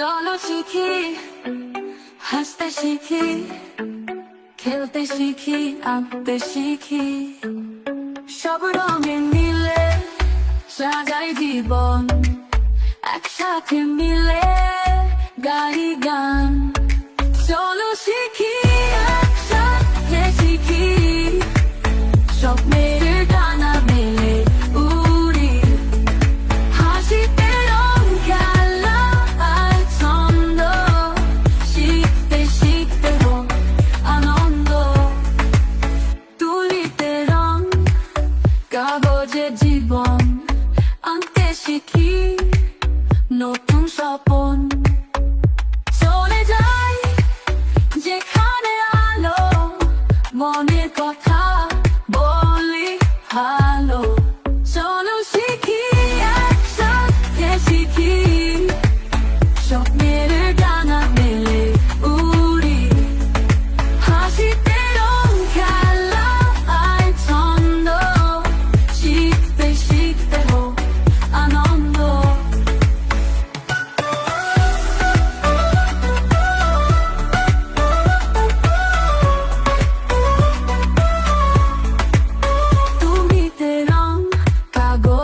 চলো শিখি, হাসতে শিখি, খেলতে শিখি, আঁকতে শিখি। সব রঙে মিলে সাজাই জীবন, একসাথে মিলে গাড়ি, গান। নতুন স্বপন। চলে যাই যেখানে আলো মনের কথা বলি ভালো।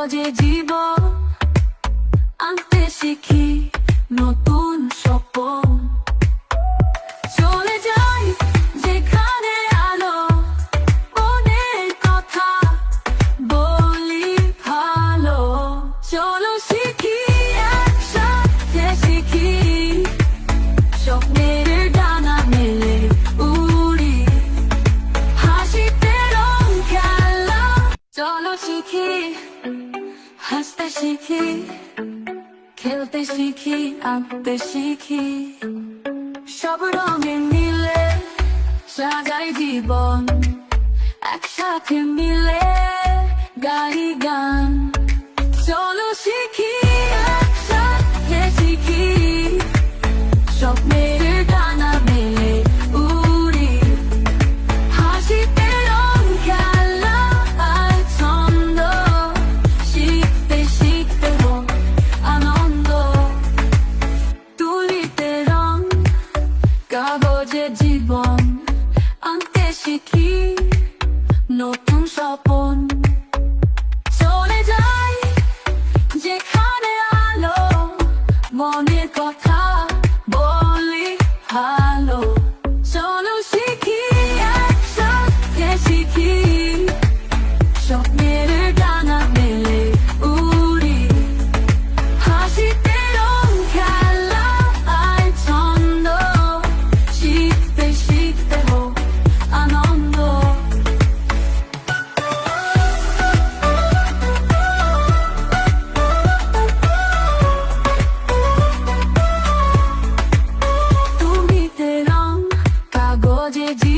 姐姐。চলো শিখি, হাসতে শিখি, খেলতে শিখি, আঁকতে শিখি। সব রঙে মিলে সাজাই জীবন, একসাথে মিলে গাড়ি গান। চলো শিখি। নতুন স্বপন চলে যাই যেখানে আলো মনের কথা বলি ভালো। কাগজে জীবন